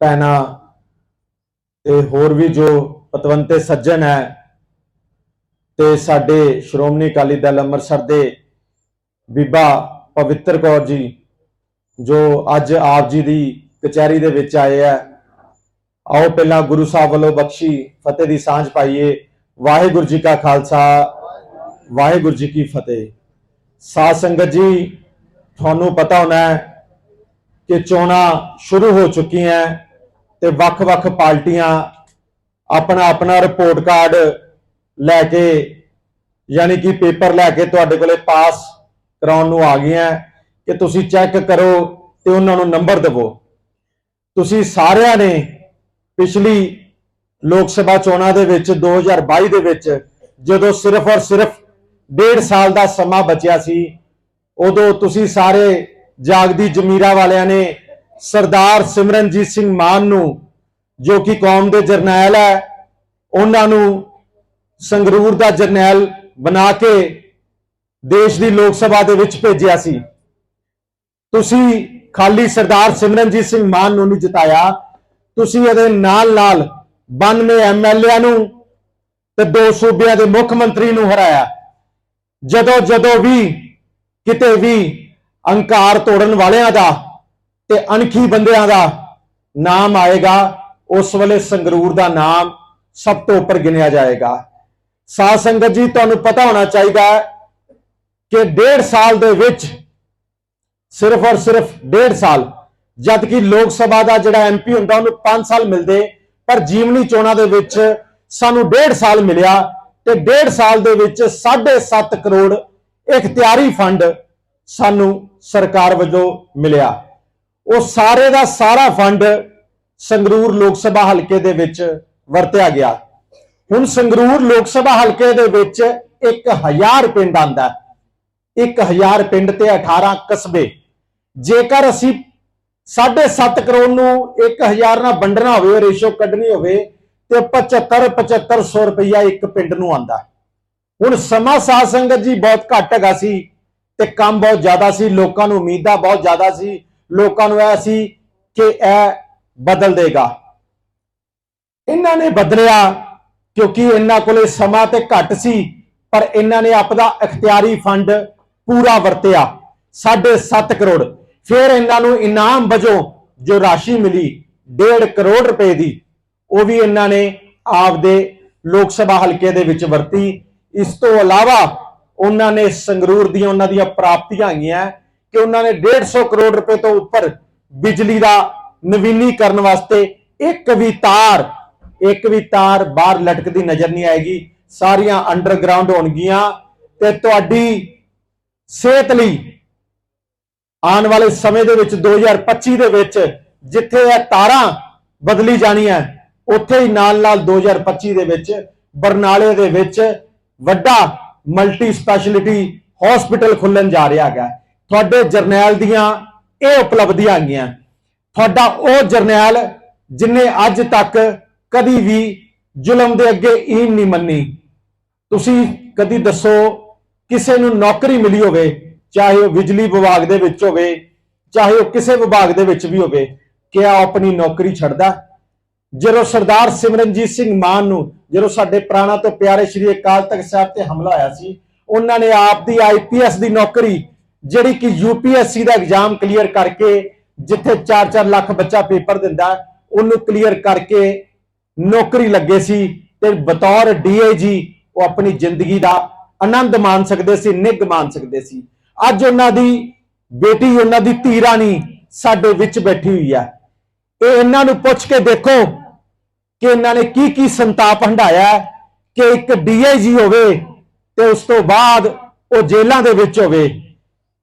ਭੈਣਾ ਤੇ ਹੋਰ ਵੀ ਜੋ ਪਤਵੰਤੇ ਸੱਜਣ ਹੈ ਤੇ ਸਾਡੇ ਸ਼੍ਰੋਮਣੀ ਅਕਾਲੀ ਦਲ ਅੰਮ੍ਰਿਤਸਰ ਦੇ ਬੀਬਾ ਪਵਿੱਤਰ ਕੌਰ ਜੀ, ਜੋ ਅੱਜ ਆਪ ਜੀ ਦੀ ਕਚਹਿਰੀ ਦੇ ਵਿੱਚ ਆਏ ਆ ਆਓ ਪਹਿਲਾਂ ਗੁਰੂ ਸਾਹਿਬ ਵੱਲੋਂ ਬਖਸ਼ੀ ਫਤਿਹ ਦੀ ਸਾਂਝ ਪਾਈਏ। ਵਾਹਿਗੁਰੂ ਜੀ ਕਾ ਖਾਲਸਾ, ਵਾਹਿਗੁਰੂ ਜੀ ਕੀ ਫਤਿਹ। ਸਾਧ ਸੰਗਤ ਜੀ, ਤੁਹਾਨੂੰ ਪਤਾ ਹੋਣਾ ਹੈ ਕਿ ਚੋਣਾਂ ਸ਼ੁਰੂ ਹੋ ਚੁੱਕੀਆਂ ਤੇ ਵੱਖ-ਵੱਖ ਪਾਰਟੀਆਂ ਆਪਣਾ ਆਪਣਾ ਰਿਪੋਰਟ ਕਾਰਡ ਲੈ ਕੇ, ਯਾਨੀ ਕਿ ਪੇਪਰ ਲੈ ਕੇ ਤੁਹਾਡੇ ਕੋਲੇ ਪਾਸ ਕਰਾਉਣ ਨੂੰ ਆ ਗਈਆਂ ਕਿ ਤੁਸੀਂ ਚੈੱਕ ਕਰੋ ਤੇ ਉਹਨਾਂ ਨੂੰ ਨੰਬਰ ਦੇਵੋ। ਤੁਸੀਂ ਸਾਰਿਆਂ ਨੇ ਪਿਛਲੀ ਲੋਕ ਸਭਾ ਚੋਣਾਂ ਦੇ ਵਿੱਚ 2022 ਦੇ ਵਿੱਚ ਜਦੋਂ ਸਿਰਫ ਔਰ ਸਿਰਫ ਡੇਢ ਸਾਲ ਦਾ ਸਮਾਂ ਬਚਿਆ ਸੀ, ਉਦੋਂ ਤੁਸੀਂ ਸਾਰੇ ਜਾਗਦੀ ਜ਼ਮੀਰਾ ਵਾਲਿਆਂ ਨੇ ਸਰਦਾਰ ਸਿਮਰਨਜੀਤ ਸਿੰਘ ਮਾਨ ਨੂੰ, ਜੋ ਕਿ ਕੌਮ ਦੇ ਜਰਨੈਲ ਹੈ, ਉਹਨਾਂ ਨੂੰ ਸੰਗਰੂਰ ਦਾ ਜਰਨੈਲ ਬਣਾ ਕੇ ਦੇਸ਼ ਦੀ ਲੋਕ ਸਭਾ ਦੇ ਵਿੱਚ ਭੇਜਿਆ ਸੀ। ਤੁਸੀਂ ਖਾਲੀ ਸਰਦਾਰ ਸਿਮਰਨਜੀਤ ਸਿੰਘ ਮਾਨ ਨੂੰ ਨਹੀਂ ਜਿਤਾਇਆ। ਤੁਸੀਂ ਇਹਦੇ ਨਾਲ ਨਾਲ 92 ਐਮਐਲਏ ਨੂੰ ਤੇ ਦੋ ਸੂਬਿਆਂ ਦੇ ਮੁੱਖ ਮੰਤਰੀ ਨੂੰ ਹਰਾਇਆ। ਜਦੋਂ ਜਦੋਂ ਵੀ ਕਿਤੇ ਵੀ ਅਹੰਕਾਰ ਤੋੜਨ ਵਾਲਿਆਂ ਦਾ ਤੇ ਅਣਖੀ ਬੰਦਿਆਂ ਦਾ ਨਾਮ ਆਏਗਾ, ਉਸ ਵੇਲੇ ਸੰਗਰੂਰ ਦਾ ਨਾਮ ਸਭ ਤੋਂ ਉੱਪਰ ਗਿਣਿਆ ਜਾਏਗਾ। ਸਾਧ ਸੰਗਤ ਜੀ, ਤੁਹਾਨੂੰ ਪਤਾ ਹੋਣਾ ਚਾਹੀਦਾ ਹੈ ਕਿ ਡੇਢ ਸਾਲ ਦੇ ਵਿੱਚ ਸਿਰਫ ਔਰ ਸਿਰਫ ਡੇਢ ਸਾਲ, ਜਦ ਕਿ ਲੋਕ ਸਭਾ ਦਾ ਜਿਹੜਾ ਐਮਪੀ ਹੁੰਦਾ, ਉਹਨੂੰ 5 ਸਾਲ ਮਿਲਦੇ, ਪਰ ਜੀਵਨੀ ਚੋਣਾਂ ਦੇ ਵਿੱਚ ਸਾਨੂੰ ਡੇਢ ਸਾਲ ਮਿਲਿਆ ਤੇ ਡੇਢ ਸਾਲ ਦੇ ਵਿੱਚ 7.5 ਕਰੋੜ ਇਖਤਿਆਰੀ ਫੰਡ ਸਾਨੂੰ ਸਰਕਾਰ ਵੱਲੋਂ ਮਿਲਿਆ। ਉਹ ਸਾਰੇ ਦਾ ਸਾਰਾ ਫੰਡ ਸੰਗਰੂਰ ਲੋਕ ਸਭਾ ਹਲਕੇ ਦੇ ਵਿੱਚ ਵਰਤਿਆ ਗਿਆ। ਹੁਣ ਸੰਗਰੂਰ ਲੋਕ ਸਭਾ ਹਲਕੇ ਦੇ ਵਿੱਚ 1000 ਪਿੰਡ ਆਂਦਾ 1000 ਪਿੰਡ ਤੇ 18 ਕਸਬੇ। ਜੇਕਰ ਅਸੀਂ 7.5 ਕਰੋੜ ਨੂੰ 1000 ਨਾਲ ਵੰਡਣਾ ਹੋਵੇ, ਰੇਸ਼ੋ ਕੱਢਣੀ ਹੋਵੇ, ਤੇ 75 7500 ਰੁਪਈਆ ਇੱਕ ਪਿੰਡ ਨੂੰ ਆਂਦਾ ਹੁਣ ਸਮਾਂ ਸਾਧ ਸੰਗਤ ਜੀ ਬਹੁਤ ਘੱਟ ਹੈਗਾ ਸੀ। ਤੇ ਕੰਮ ਬਹੁਤ ਜ਼ਿਆਦਾ ਸੀ, ਲੋਕਾਂ ਨੂੰ ਉਮੀਦਾਂ ਬਹੁਤ ਜ਼ਿਆਦਾ ਸੀ, ਲੋਕਾਂ ਨੂੰ ਇਹ ਸੀ ਕਿ ਇਹ ਬਦਲ ਦੇਗਾ। ਇਹਨਾਂ ਨੇ ਬਦਲਿਆ ਕਿਉਂਕਿ ਇਹਨਾਂ ਕੋਲੇ ਸਮਾਂ ਤੇ ਘੱਟ ਸੀ, ਪਰ ਇਹਨਾਂ ਨੇ ਆਪਦਾ ਇਖਤਿਆਰੀ ਫੰਡ ਪੂਰਾ ਵਰਤਿਆ 7.5 ਕਰੋੜ। ਫਿਰ ਇਹਨਾਂ ਨੂੰ ਇਨਾਮ ਵਜੋਂ ਜੋ ਰਾਸ਼ੀ ਮਿਲੀ 1.5 ਕਰੋੜ ਰੁਪਏ ਦੀ, ਉਹ ਵੀ ਇਹਨਾਂ ਨੇ ਆਪਦੇ ਲੋਕ ਸਭਾ ਹਲਕੇ ਦੇ ਵਿੱਚ ਵਰਤੀ। ਇਸ ਤੋਂ ਇਲਾਵਾ ਉਹਨਾਂ ਨੇ ਸੰਗਰੂਰ ਦੀਆਂ ਉਹਨਾਂ ਦੀਆਂ ਪ੍ਰਾਪਤੀਆਂ ਹੈਗੀਆਂ ਕਿ ਉਹਨਾਂ ਨੇ 150 ਕਰੋੜ ਰੁਪਏ ਤੋਂ ਉੱਪਰ ਬਿਜਲੀ ਦਾ ਨਵੀਨੀਕਰਨ ਵਾਸਤੇ ਇੱਕ ਵੀ ਤਾਰ, ਇੱਕ ਵੀ ਤਾਰ ਬਾਹਰ ਲਟਕਦੀ ਨਜ਼ਰ ਨਹੀਂ ਆਏਗੀ। ਸਾਰੀਆਂ ਅੰਡਰਗਰਾਉਂਡ ਹੋਣਗੀਆਂ ਤੇ ਤੁਹਾਡੀ ਸਿਹਤ ਲਈ ਆਉਣ ਵਾਲੇ ਸਮੇਂ ਦੇ ਵਿੱਚ 2025 ਦੇ ਵਿੱਚ ਜਿੱਥੇ ਇਹ ਤਾਰਾਂ ਬਦਲੀ ਜਾਣੀਆਂ, ਉੱਥੇ ਹੀ ਨਾਲ ਨਾਲ 2025 ਦੇ ਵਿੱਚ ਬਰਨਾਲੇ ਦੇ ਵਿੱਚ ਵੱਡਾ ਮਲਟੀ ਸਪੈਸ਼ਲਿਟੀ ਹਸਪੀਟਲ ਖੁੱਲਣ ਜਾ ਰਿਹਾ ਹੈਗਾ। ਤੁਹਾਡੇ ਜਰਨੈਲ ਦੀਆਂ ਇਹ ਉਪਲਬਧੀਆਂ ਹੈਗੀਆਂ। ਤੁਹਾਡਾ ਉਹ ਜਰਨੈਲ ਜਿਨੇ ਅੱਜ ਤੱਕ ਕਦੀ ਵੀ ਜ਼ੁਲਮ ਦੇ ਅੱਗੇ ਈਨ ਨਹੀਂ ਮੰਨੀ। ਤੁਸੀਂ ਕਦੀ ਦੱਸੋ, ਕਿਸੇ ਨੂੰ ਨੌਕਰੀ ਮਿਲੀ ਹੋਵੇ, ਚਾਹੇ ਉਹ ਬਿਜਲੀ ਵਿਭਾਗ ਦੇ ਵਿੱਚ ਹੋਵੇ, ਚਾਹੇ ਉਹ ਕਿਸੇ ਵਿਭਾਗ ਦੇ ਵਿੱਚ ਵੀ ਹੋਵੇ, ਕਿ ਆ ਆਪਣੀ ਨੌਕਰੀ ਛੱਡਦਾ? ਜਦੋਂ ਸਰਦਾਰ ਸਿਮਰਨਜੀਤ ਸਿੰਘ ਮਾਨ ਨੂੰ, ਜਦੋਂ ਸਾਡੇ ਪ੍ਰਾਣਾ ਤੋਂ ਪਿਆਰੇ ਸ਼੍ਰੀ ਅਕਾਲ ਤਖਤ ਸਾਹਿਬ ਤੇ ਹਮਲਾ ਹੋਇਆ ਸੀ, ਉਹਨਾਂ ਨੇ ਆਪ ਦੀ ਆਈਪੀਐਸ ਦੀ ਨੌਕਰੀ, ਜਿਹੜੀ ਕਿ ਯੂਪੀਐਸਸੀ ਦਾ ਐਗਜ਼ਾਮ ਕਲੀਅਰ ਕਰਕੇ, ਜਿੱਥੇ 4-4 ਲੱਖ ਬੱਚਾ ਪੇਪਰ ਦਿੰਦਾ, ਉਹਨੂੰ ਕਲੀਅਰ ਕਰਕੇ ਨੌਕਰੀ ਲੱਗੇ ਸੀ ਤੇ ਬਤੌਰ ਡੀਏਜੀ ਉਹ ਆਪਣੀ ਜ਼ਿੰਦਗੀ ਦਾ ਆਨੰਦ ਮਾਣ ਸਕਦੇ ਸੀ, ਨਿੱਘ ਮਾਣ ਸਕਦੇ ਸੀ। ਅੱਜ ਉਹਨਾਂ ਦੀ ਬੇਟੀ, ਉਹਨਾਂ ਦੀ ਧੀ ਰਾਣੀ ਸਾਡੇ ਵਿੱਚ ਬੈਠੀ ਹੋਈ ਹੈ। ਇਹ ਇਹਨਾਂ ਨੂੰ ਪੁੱਛ ਕੇ ਦੇਖੋ ਕਿ ਇਹਨਾਂ ਨੇ ਕੀ ਕੀ ਸੰਤਾਪ ਹੰਡਾਇਆ ਕਿ ਇੱਕ ਡੀਆਈਜੀ ਹੋਵੇ ਤੇ ਉਸ ਤੋਂ ਬਾਅਦ ਉਹ ਜੇਲ੍ਹਾਂ ਦੇ ਵਿੱਚ ਹੋਵੇ।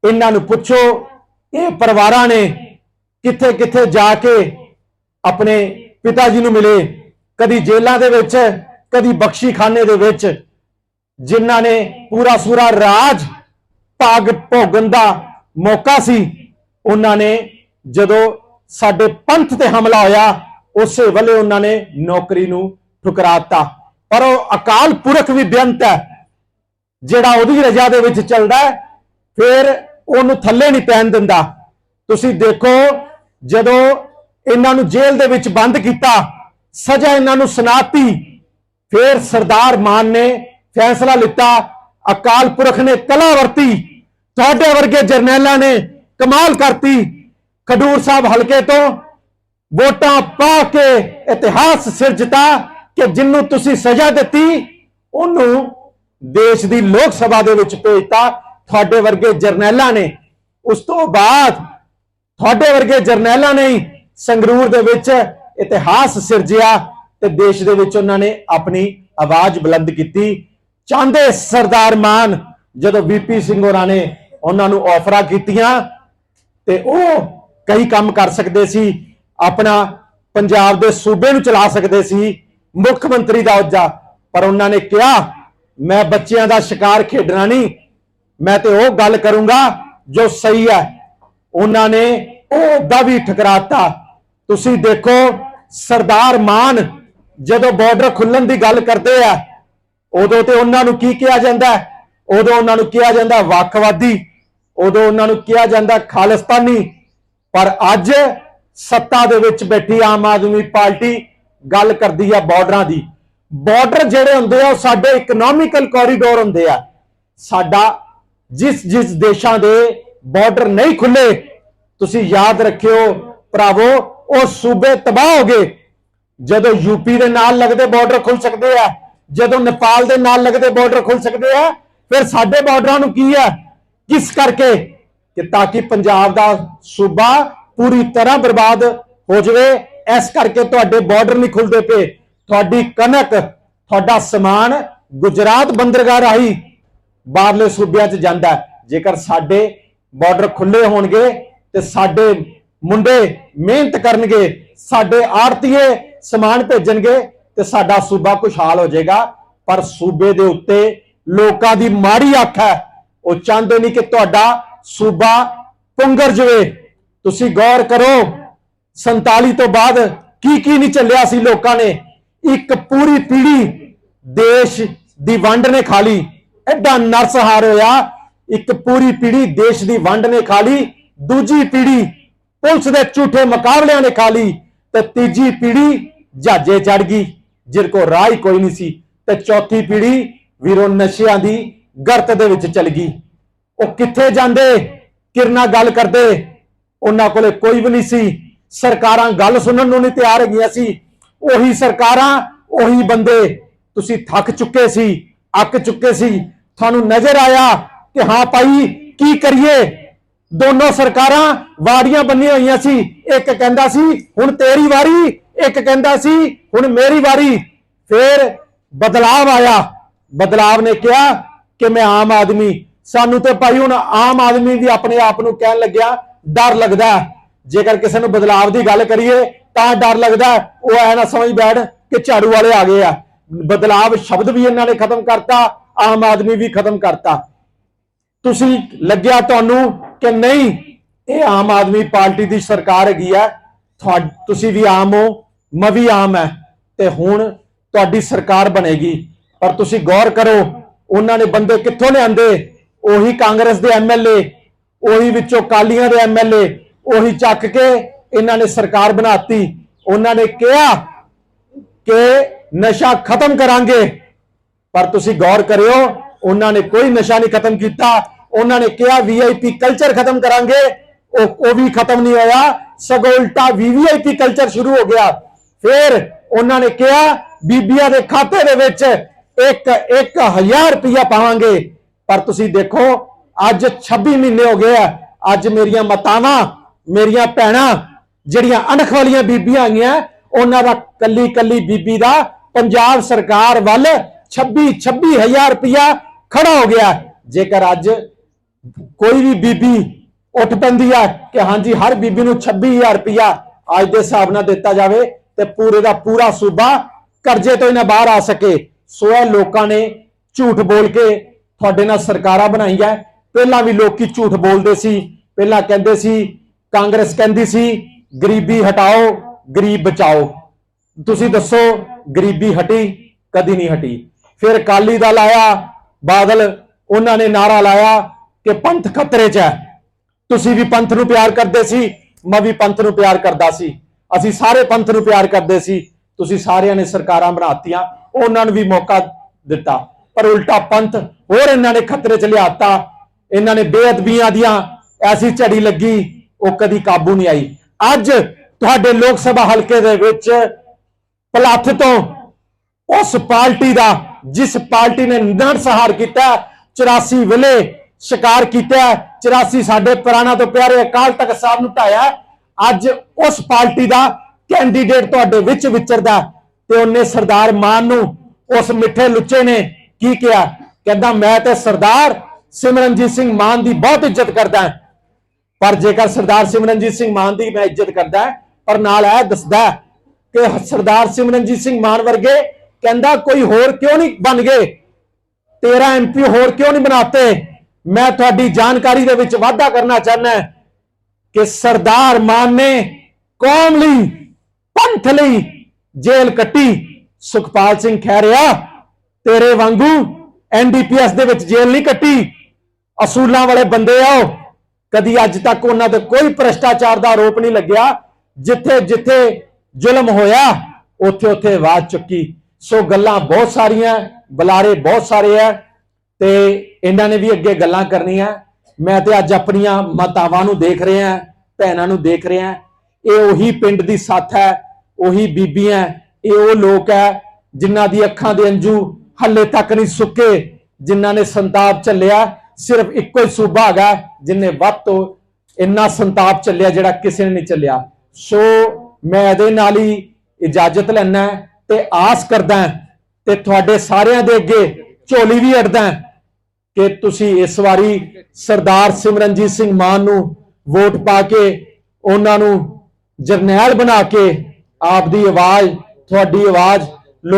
ਇਹਨਾਂ ਨੂੰ ਪੁੱਛੋ, ਇਹ ਪਰਿਵਾਰਾਂ ਨੇ ਕਿੱਥੇ ਕਿੱਥੇ ਜਾ ਕੇ ਆਪਣੇ ਪਿਤਾ ਜੀ ਨੂੰ ਮਿਲੇ? ਕਦੀ ਜੇਲ੍ਹਾਂ ਦੇ ਵਿੱਚ, ਕਦੀ ਬਖਸ਼ੀਖਾਨੇ ਦੇ ਵਿੱਚ, ਜਿਨ੍ਹਾਂ ਨੇ ਪੂਰਾ ਸੂਰਾ ਰਾਜ ਭਾਗ ਭੋਗਣ ਦਾ ਮੌਕਾ ਸੀ। ਉਹਨਾਂ ਨੇ ਜਦੋਂ ਸਾਡੇ ਪੰਥ ਤੇ ਹਮਲਾ ਹੋਇਆ ਉਸੇ ਵੇਲੇ ਉਹਨਾਂ ਨੇ ਨੌਕਰੀ ਨੂੰ ਠੁਕਰਾਤਾ ਪਰ ਉਹ ਅਕਾਲ ਪੁਰਖ ਵੀ ਬੇਅੰਤ ਹੈ, ਜਿਹੜਾ ਉਹਦੀ ਰਜਾ ਦੇ ਵਿੱਚ ਚੱਲਦਾ ਫਿਰ ਉਹਨੂੰ ਥੱਲੇ ਨਹੀਂ ਪੈਣ ਦਿੰਦਾ। ਤੁਸੀਂ ਦੇਖੋ, ਜਦੋਂ ਇਹਨਾਂ ਨੂੰ ਜੇਲ੍ਹ ਦੇ ਵਿੱਚ ਬੰਦ ਕੀਤਾ, ਸਜ਼ਾ ਇਹਨਾਂ ਨੂੰ ਸੁਣਾਤੀ, ਫਿਰ ਸਰਦਾਰ ਮਾਨ ਨੇ ਫੈਸਲਾ ਲਿੱਤਾ, ਅਕਾਲ ਪੁਰਖ ਨੇ ਕਲਾ ਵਰਤੀ, ਤੁਹਾਡੇ ਵਰਗੇ ਜਰਨੈਲਾਂ ਨੇ ਕਮਾਲ ਕਰਤੀ। ਖਡੂਰ ਸਾਹਿਬ ਹਲਕੇ ਤੋਂ ਵੋਟਾਂ ਪਾ ਕੇ ਇਤਿਹਾਸ ਸਿਰਜਤਾ ਕਿ ਜਿੰਨੂੰ ਤੁਸੀਂ ਸਜ਼ਾ ਦਿੱਤੀ, ਉਹਨੂੰ ਦੇਸ਼ ਦੀ ਲੋਕ ਸਭਾ ਦੇ ਵਿੱਚ ਭੇਜਤਾ। ਤੁਹਾਡੇ ਵਰਗੇ ਜਰਨੈਲਾਂ ਨੇ। ਉਸ ਤੋਂ ਬਾਅਦ ਤੁਹਾਡੇ ਵਰਗੇ ਜਰਨੈਲਾਂ ਨੇ ਸੰਗਰੂਰ ਦੇ ਵਿੱਚ ਇਤਿਹਾਸ ਸਿਰਜਿਆ ਤੇ ਦੇਸ਼ ਦੇ ਵਿੱਚ ਉਹਨਾਂ ਨੇ ਆਪਣੀ ਆਵਾਜ਼ ਬੁਲੰਦ ਕੀਤੀ। ਚਾਹੁੰਦੇ ਸਰਦਾਰ ਮਾਨ ਜਦੋਂ ਵੀਪੀ ਸਿੰਘ ਹੋਰਾਂ ਨੇ ਉਹਨਾਂ ਨੂੰ ਆਫਰਾਂ ਕੀਤੀਆਂ ਤੇ ਉਹ ਕਈ ਕੰਮ ਕਰ ਸਕਦੇ ਸੀ। ਆਪਣਾ ਪੰਜਾਬ ਦੇ ਸੂਬੇ ਨੂੰ ਚਲਾ ਸਕਦੇ ਸੀ, ਮੁੱਖ ਮੰਤਰੀ ਦਾ ਅਹੁਦਾ ਪਰ ਉਹਨਾਂ ਨੇ ਕਿਹਾ, ਮੈਂ ਬੱਚਿਆਂ ਦਾ ਸ਼ਿਕਾਰ ਖੇਡਣਾ ਨਹੀਂ, ਮੈਂ ਤੇ ਉਹ ਗੱਲ ਕਰੂੰਗਾ ਜੋ ਸਹੀ ਹੈ। ਉਹਨਾਂ ਨੇ ਉਹ ਅਹੁਦਾ ਵੀ ਠਕਰਾਤਾ। ਤੁਸੀਂ ਦੇਖੋ, ਸਰਦਾਰ ਮਾਨ ਜਦੋਂ ਬਾਰਡਰ ਖੁੱਲਣ ਦੀ ਗੱਲ ਕਰਦੇ ਆ, ਉਦੋਂ ਤੇ ਉਹਨਾਂ ਨੂੰ ਕੀ ਕਿਹਾ ਜਾਂਦਾ ਉਦੋਂ ਉਹਨਾਂ ਨੂੰ ਕਿਹਾ ਜਾਂਦਾ ਵੱਖਵਾਦੀ, ਉਦੋਂ ਉਹਨਾਂ ਨੂੰ ਕਿਹਾ ਜਾਂਦਾ ਖਾਲਿਸਤਾਨੀ। ਪਰ ਅੱਜ ਸੱਤਾ ਦੇ ਵਿੱਚ ਬੈਠੀ ਆਮ ਆਦਮੀ ਪਾਰਟੀ ਗੱਲ ਕਰਦੀ ਆ ਬਾਰਡਰਾਂ ਦੀ। ਬਾਰਡਰ ਜਿਹੜੇ ਹੁੰਦੇ ਆ, ਉਹ ਸਾਡੇ ਇਕਨੋਮਿਕਲ ਕੋਰੀਡੋਰ ਹੁੰਦੇ ਆ। ਸਾਡਾ ਜਿਸ ਜਿਸ ਦੇਸ਼ਾਂ ਦੇ ਬਾਰਡਰ ਨਹੀਂ ਖੁੱਲੇ, ਤੁਸੀਂ ਯਾਦ ਰੱਖਿਓ ਭਰਾਵੋ, ਉਹ ਸੂਬੇ ਤਬਾਹ ਹੋ ਗਏ। ਜਦੋਂ ਯੂਪੀ ਦੇ ਨਾਲ ਲੱਗਦੇ ਬਾਰਡਰ ਖੁੱਲ ਸਕਦੇ ਆ, ਜਦੋਂ ਨੇਪਾਲ ਦੇ ਨਾਲ ਲੱਗਦੇ ਬਾਰਡਰ ਖੁੱਲ ਸਕਦੇ ਆ, ਫਿਰ ਸਾਡੇ ਬਾਰਡਰਾਂ ਨੂੰ ਕੀ ਹੈ ਕਿਸ ਕਰਕੇ? ਕਿ ਤਾਂ ਕਿ ਪੰਜਾਬ ਦਾ ਸੂਬਾ ਪੂਰੀ ਤਰ੍ਹਾਂ ਬਰਬਾਦ ਹੋ ਜਾਵੇ। ਇਸ ਕਰਕੇ ਤੁਹਾਡੇ ਬਾਰਡਰ ਨਹੀਂ ਖੁੱਲਦੇ ਪਏ। ਤੁਹਾਡੀ ਕਣਕ, ਤੁਹਾਡਾ ਸਮਾਨ ਗੁਜਰਾਤ ਬੰਦਰਗਾਹ ਰਾਹੀਂ ਬਾਹਰਲੇ ਸੂਬਿਆਂ 'ਚ ਜਾਂਦਾ ਜੇਕਰ ਸਾਡੇ ਬਾਰਡਰ ਖੁੱਲੇ ਹੋਣਗੇ ਤੇ ਸਾਡੇ ਮੁੰਡੇ ਮਿਹਨਤ ਕਰਨਗੇ, ਸਾਡੇ ਆੜਤੀਏ ਸਮਾਨ ਭੇਜਣਗੇ ਤੇ ਸਾਡਾ ਸੂਬਾ ਖੁਸ਼ਹਾਲ ਹੋ ਜਾਏਗਾ। ਪਰ ਸੂਬੇ ਦੇ ਉੱਤੇ ਲੋਕਾਂ ਦੀ ਮਾੜੀ ਅੱਖ ਹੈ। ਉਹ ਚਾਹੁੰਦੇ ਨਹੀਂ ਕਿ ਤੁਹਾਡਾ ਸੂਬਾ ਪੁੰਗਰ ਜਵੇ। ਤੁਸੀਂ ਗੌਰ ਕਰੋ 47 ਤੋਂ ਬਾਅਦ ਕੀ ਕੀ ਨਹੀਂ ਚੱਲਿਆ ਸੀ ਲੋਕਾਂ ਨੇ? ਇੱਕ ਪੂਰੀ ਪੀੜ੍ਹੀ ਦੇਸ਼ ਦੀ ਵੰਡ ਨੇ ਖਾ ਲਈ। ਐਡਾ ਨਰਸਹਾਰ ਹੋਇਆ, ਇੱਕ ਪੂਰੀ ਪੀੜ੍ਹੀ ਦੇਸ਼ ਦੀ ਵੰਡ ਨੇ ਖਾ ਲਈ, ਦੂਜੀ ਪੀੜ੍ਹੀ ਪੁਲਿਸ ਦੇ ਝੂਠੇ ਮੁਕਾਬਲਿਆਂ ਨੇ ਖਾ ਲਈ ਤੇ ਤੀਜੀ ਪੀੜ੍ਹੀ ਜਹਾਜੇ ਚੜ ਗਈ ਜਿਰ ਕੋ ਰਾਹ ਹੀ ਕੋਈ ਨਹੀਂ ਸੀ। ਤੇ ਚੌਥੀ ਪੀੜ੍ਹੀ ਵੀਰੋ ਨਸ਼ਿਆਂ ਦੀ ਗਰਤ ਦੇ ਵਿੱਚ ਚਲ ਗਈ। ਉਹ ਕਿੱਥੇ ਜਾਂਦੇ? ਕਿਰਨਾ ਗੱਲ ਕਰਦੇ। ਉਹਨਾਂ ਕੋਲੇ ਕੋਈ ਵੀ ਨਹੀਂ ਸੀ। ਸਰਕਾਰਾਂ ਗੱਲ ਸੁਣਨ ਨੂੰ ਨਹੀਂ ਤਿਆਰ ਹੈਗੀਆਂ ਸੀ। ਉਹੀ ਸਰਕਾਰਾਂ, ਉਹੀ ਬੰਦੇ ਤੁਸੀਂ ਥੱਕ ਚੁੱਕੇ ਸੀ, ਅੱਕ ਚੁੱਕੇ ਸੀ। ਤੁਹਾਨੂੰ ਨਜ਼ਰ ਆਇਆ ਕਿ ਹਾਂ ਭਾਈ, ਕੀ ਕਰੀਏ? ਦੋਨੋਂ ਸਰਕਾਰਾਂ ਵਾੜੀਆਂ ਬੰਨੀਆਂ ਹੋਈਆਂ ਸੀ। ਇੱਕ ਕਹਿੰਦਾ ਸੀ, ਹੁਣ ਤੇਰੀ ਵਾਰੀ। ਇੱਕ ਕਹਿੰਦਾ ਸੀ, ਹੁਣ ਮੇਰੀ ਵਾਰੀ। ਫਿਰ ਬਦਲਾਵ ਆਇਆ। ਬਦਲਾਵ ਨੇ ਕਿਹਾ ਕਿ ਮੈਂ ਆਮ ਆਦਮੀ। ਸਾਨੂੰ ਤੇ ਭਾਈ ਹੁਣ ਆਮ ਆਦਮੀ ਵੀ ਆਪਣੇ ਆਪ ਨੂੰ ਕਹਿਣ ਲੱਗਿਆ ਡਰ ਲੱਗਦਾ ਜੇਕਰ ਕਿਸੇ ਨੂੰ ਬਦਲਾਵ ਦੀ ਗੱਲ ਕਰੀਏ, ਤਾਂ ਡਰ ਲੱਗਦਾ ਉਹ ਐ ਨਾ ਸਮਝ ਬੈਠ ਕਿ ਝਾੜੂ ਵਾਲੇ ਆ ਗਏ ਆ। ਬਦਲਾਵ ਸ਼ਬਦ ਵੀ ਇਹਨਾਂ ਨੇ ਖਤਮ ਕਰਤਾ, ਆਮ ਆਦਮੀ ਵੀ ਖਤਮ ਕਰਤਾ। ਤੁਸੀਂ ਲੱਗਿਆ ਤੁਹਾਨੂੰ ਕਿ ਨਹੀਂ, ਇਹ ਆਮ ਆਦਮੀ ਪਾਰਟੀ ਦੀ ਸਰਕਾਰ ਹੈਗੀ ਆ ਤੁਹਾ- ਤੁਸੀਂ ਵੀ ਆਮ ਹੋ, ਮੈਂ ਵੀ ਆਮ ਹੈ। ਤੇ ਹੁਣ ਤੁਹਾਡੀ ਸਰਕਾਰ ਬਣੇਗੀ। ਪਰ ਤੁਸੀਂ ਗੌਰ ਕਰੋ, ਉਹਨਾਂ ਨੇ ਬੰਦੇ ਕਿੱਥੋਂ ਲਿਆਂਦੇ? ਉਹੀ ਕਾਂਗਰਸ ਦੇ ਐਮਐਲਏ ਉਹੀ ਵਿੱਚੋਂ ਕਾਲੀਆਂ ਦੇ ਐਮਐਲਏ ਉਹੀ ਚੱਕ ਕੇ ਇਹਨਾਂ ਨੇ ਸਰਕਾਰ ਬਣਾਤੀ। ਉਹਨਾਂ ਨੇ ਕਿਹਾ ਕਿ ਨਸ਼ਾ ਖਤਮ ਕਰਾਂਗੇ। ਪਰ ਤੁਸੀਂ ਗੌਰ ਕਰਿਓ, ਉਹਨਾਂ ਨੇ ਕੋਈ ਨਸ਼ਾ ਨਹੀਂ ਖਤਮ ਕੀਤਾ। ਉਹਨਾਂ ਨੇ ਕਿਹਾ ਵੀਆਈਪੀ ਕਲਚਰ ਖਤਮ ਕਰਾਂਗੇ। ਉਹ ਉਹ ਵੀ ਖਤਮ ਨਹੀਂ ਹੋਇਆ। ਸਗੋਂ ਉਲਟਾ ਵੀਵੀਆਈਪੀ ਕਲਚਰ ਸ਼ੁਰੂ ਹੋ ਗਿਆ। ਫਿਰ ਉਹਨਾਂ ਨੇ ਕਿਹਾ, ਬੀਬੀਆਂ ਦੇ ਖਾਤੇ ਦੇ ਵਿੱਚ ਇੱਕ 1000 ਰੁਪਇਆ ਪਾਵਾਂਗੇ। ਪਰ ਤੁਸੀਂ ਦੇਖੋ ਅੱਜ 26 ਮਹੀਨੇ ਹੋ ਗਏ ਆ। ਅੱਜ ਮੇਰੀਆਂ ਮਾਤਾਵਾਂ, ਮੇਰੀਆਂ ਭੈਣਾਂ, ਜਿਹੜੀਆਂ ਅਣਖ ਵਾਲੀਆਂ ਬੀਬੀਆਂ ਆਈਆਂ, ਉਹਨਾਂ ਦਾ ਕੱਲੀ ਕੱਲੀ ਬੀਬੀ ਦਾ ਪੰਜਾਬ ਸਰਕਾਰ ਵੱਲ 26 26000 ਰੁਪਇਆ ਖੜਾ ਹੋ ਗਿਆ। ਜੇਕਰ ਅੱਜ ਕੋਈ ਵੀ ਬੀਬੀ ਉੱਠ ਪੈਂਦੀ ਆ ਕਿ ਹਾਂਜੀ, ਹਰ ਬੀਬੀ ਨੂੰ 26000 ਰੁਪਇਆ ਅੱਜ ਦੇ ਹਿਸਾਬ ਨਾਲ ਦਿੱਤਾ ਜਾਵੇ ਤੇ ਪੂਰੇ ਦਾ ਪੂਰਾ ਸੂਬਾ ਕਰਜ਼ੇ ਤੋਂ ਇਹਨਾਂ ਬਾਹਰ ਆ ਸਕੇ। ਸੋ ਇਹ ਲੋਕਾਂ ਨੇ ਝੂਠ ਬੋਲ ਕੇ ਤੁਹਾਡੇ ਨਾਲ ਸਰਕਾਰਾਂ ਬਣਾਈਆਂ। ਪਹਿਲਾਂ ਵੀ ਲੋਕੀ ਝੂਠ ਬੋਲਦੇ ਸੀ, ਪਹਿਲਾਂ ਕਹਿੰਦੇ ਸੀ, ਕਾਂਗਰਸ ਕਹਿੰਦੀ ਸੀ, ਗਰੀਬੀ ਹਟਾਓ, ਗਰੀਬ ਬਚਾਓ। ਤੁਸੀਂ ਦੱਸੋ, ਗਰੀਬੀ ਹਟੀ, ਕਦੀ ਨਹੀਂ ਹਟੀ। ਫਿਰ ਅਕਾਲੀ ਦਲ ਆਇਆ, ਬਾਦਲ, ਉਹਨਾਂ ਨੇ ਨਾਰਾ ਲਾਇਆ ਕਿ ਪੰਥ ਖਤਰੇ 'ਚ ਹੈ। ਤੁਸੀਂ ਵੀ ਪੰਥ ਨੂੰ ਪਿਆਰ ਕਰਦੇ ਸੀ, ਮੈਂ ਵੀ ਪੰਥ ਨੂੰ ਪਿਆਰ ਕਰਦਾ ਸੀ। ਅਸੀਂ ਸਾਰੇ ਪੰਥ ਨੂੰ ਪਿਆਰ ਕਰਦੇ ਸੀ, ਤੁਸੀਂ ਸਾਰਿਆਂ ਨੇ ਸਰਕਾਰਾਂ ਬਣਾਤੀਆਂ, ਉਹਨਾਂ ਨੂੰ ਵੀ ਮੌਕਾ ਦਿੱਤਾ। ਪਰ ਉਲਟਾ ਪੰਥ ਹੋਰ ਇਹਨਾਂ ਨੇ ਖਤਰੇ 'ਚ ਲਿਆਤਾ ਇਹਨਾਂ ਨੇ ਬੇਅਦਬੀਆਂ ਦੀਆਂ ਐਸੀ ਝੜੀ ਲੱਗੀ, ਉਹ ਕਦੀ ਕਾਬੂ ਨਹੀਂ ਆਈ। ਅੱਜ ਤੁਹਾਡੇ ਲੋਕ ਸਭਾ ਹਲਕੇ ਦੇ ਵਿੱਚ ਪਲੱਥ ਤੋਂ ਉਸ ਪਾਰਟੀ ਦਾ, ਜਿਸ ਪਾਰਟੀ ਨੇ ਨਰਸਹਾਰ ਕੀਤਾ 84 ਵੇਲੇ ਸ਼ਿਕਾਰ ਕੀਤਾ 84 ਸਾਡੇ ਪੁਰਾਣਾ ਤੋਂ ਪਿਆਰੇ ਅਕਾਲ ਤਖਤ ਸਾਹਿਬ ਨੂੰ ਢਾਇਆ, ਅੱਜ ਉਸ ਪਾਰਟੀ ਦਾ ਕੈਂਡੀਡੇਟ ਤੁਹਾਡੇ ਵਿੱਚ ਵਿਚਰਦਾ ਤੇ ਉਹਨੇ ਸਰਦਾਰ ਮਾਨ ਨੂੰ ਉਸ ਮਿੱਠੇ ਲੁੱਚੇ ਨੇ ਕੀ ਕਿਹਾ? ਕਹਿੰਦਾ, ਮੈਂ ਤੇ ਸਰਦਾਰ ਸਿਮਰਨਜੀਤ ਸਿੰਘ ਮਾਨ ਦੀ ਬਹੁਤ ਇੱਜ਼ਤ ਕਰਦਾ ਹਾਂ। ਪਰ ਜੇਕਰ ਸਰਦਾਰ ਸਿਮਰਨਜੀਤ ਸਿੰਘ ਮਾਨ ਦੀ ਮੈਂ ਇੱਜ਼ਤ ਕਰਦਾ ਪਰ ਨਾਲ ਇਹ ਦੱਸਦਾ ਕਿ ਸਰਦਾਰ ਸਿਮਰਨਜੀਤ ਸਿੰਘ ਮਾਨ ਵਰਗੇ ਕਹਿੰਦਾ ਕੋਈ ਹੋਰ ਕਿਉਂ ਨਹੀਂ ਬਣ ਗਏ? 13 ਐਮਪੀ ਹੋਰ ਕਿਉਂ ਨਹੀਂ ਬਣਾਤੇ? ਮੈਂ ਤੁਹਾਡੀ ਜਾਣਕਾਰੀ ਦੇ ਵਿੱਚ ਵਾਧਾ ਕਰਨਾ ਚਾਹੁੰਦਾ ਕਿ ਸਰਦਾਰ ਮਾਨ ਨੇ ਕੌਮ ਲਈ, ਪੰਥ ਲਈ ਜੇਲ੍ਹ ਕੱਟੀ। ਸੁਖਪਾਲ ਸਿੰਘ ਖਹਿਰਿਆ, ਤੇਰੇ ਵਾਂਗੂ ਐਨਡੀਪੀਐਸ ਦੇ ਵਿੱਚ ਜੇਲ੍ਹ ਨਹੀਂ ਕੱਟੀ। ਅਸੂਲਾਂ ਵਾਲੇ ਬੰਦੇ ਆ ਉਹ। ਕਦੀ ਅੱਜ ਤੱਕ ਉਹਨਾਂ ਤੇ ਕੋਈ ਭ੍ਰਸ਼ਟਾਚਾਰ ਦਾ ਆਰੋਪ ਨਹੀਂ ਲੱਗਿਆ। ਜਿੱਥੇ ਜਿੱਥੇ ਜ਼ੁਲਮ ਹੋਇਆ, ਉੱਥੇ ਉੱਥੇ ਆਵਾਜ਼ ਚੁੱਕੀ। ਸੋ ਗੱਲਾਂ ਬਹੁਤ ਸਾਰੀਆਂ, ਬੁਲਾਰੇ ਬਹੁਤ ਸਾਰੇ ਆ ਤੇ ਇਹਨਾਂ ਨੇ ਵੀ ਅੱਗੇ ਗੱਲਾਂ ਕਰਨੀਆਂ। ਮੈਂ ਤੇ ਅੱਜ ਆਪਣੀਆਂ ਮਾਤਾਵਾਂ ਨੂੰ ਦੇਖ ਰਿਹਾ, ਭੈਣਾਂ ਨੂੰ ਦੇਖ ਰਿਹਾ। ਇਹ ਉਹੀ ਪਿੰਡ ਦੀ ਸੱਥ ਹੈ, ਉਹੀ ਬੀਬੀਆਂ, ਇਹ ਉਹ ਲੋਕ ਹੈ ਜਿਨ੍ਹਾਂ ਦੀ ਅੱਖਾਂ ਦੇ ਅੰਜੂ ਹੱਲੇ ਤੱਕ ਨਹੀਂ ਸੁੱਕੇ, ਜਿਨ੍ਹਾਂ ਨੇ ਸੰਤਾਪ ਝੱਲਿਆ। ਸਿਰਫ ਇੱਕੋ ਹੀ ਸੂਬਾ ਹੈਗਾ ਜਿਨੇ ਵੱਧ ਤੋਂ ਇੰਨਾ ਸੰਤਾਪ ਚੱਲਿਆ ਜਿਹੜਾ ਕਿਸੇ ਨੇ ਨਹੀਂ ਚੱਲਿਆ। ਸੋ ਮੈਂ ਇਹਦੇ ਨਾਲ ਹੀ ਇਜਾਜ਼ਤ ਲੈਣਾ ਤੇ ਆਸ ਕਰਦਾ ਤੇ ਤੁਹਾਡੇ ਸਾਰਿਆਂ ਦੇ ਅੱਗੇ ਝੋਲੀ ਵੀ ਅੜਦਾ ਕਿ ਤੁਸੀਂ ਇਸ ਵਾਰੀ ਸਰਦਾਰ ਸਿਮਰਨਜੀਤ ਸਿੰਘ ਮਾਨ ਨੂੰ ਵੋਟ ਪਾ ਕੇ ਉਹਨਾਂ ਨੂੰ ਜਰਨੈਲ ਬਣਾ ਕੇ ਆਪ ਦੀ ਆਵਾਜ਼, ਤੁਹਾਡੀ ਆਵਾਜ਼